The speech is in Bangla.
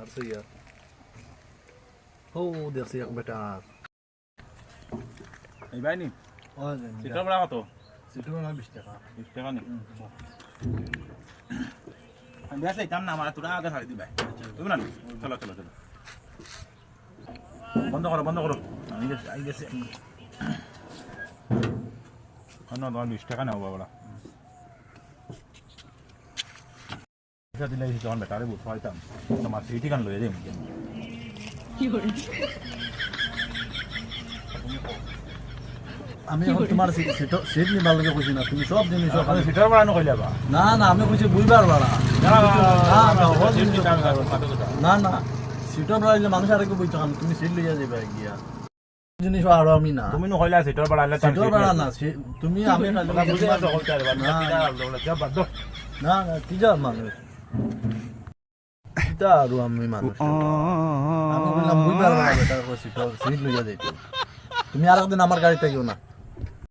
মারছে ইয়ার ও দেখছি এক বেটা এই ভাই নি সিটার ভাড়া কত সিটু না বিশ টাকা বিশ টাকা নি আমি আসলে যাম না আমার তোরা আগে ছাড়ি দিবে তুমি না চলো চলো চলো বন্ধ করো বন্ধ করো আমি গেছি আমি গেছি না তোমার বিশ টাকা নেব বাবা পয়সা দিলে যখন বেটারে বুঝতে পারতাম তোমার সিটি কান লয়ে যাই আমি এখন তোমার সিট নিবার লাগে কইছি না তুমি সব জিনিস ওখানে সিটার ভাড়া নকইলে বা না না আমি কইছি বুঝবার পারা না না সিটর বাড়াইলে মানুষ আর কি কারণ তুমি সিট লইয়া যাবে গিয়া জিনিস আরও আমি না তুমি নকইলা সিটার আনলে সিটর বাড়া না তুমি আমি না না না কি যা মানুষ এটা আর আমি মানুষ আমি বললাম পারা বেটা সিট লইয়া তুমি আর একদিন আমার গাড়িতে থাকিও না।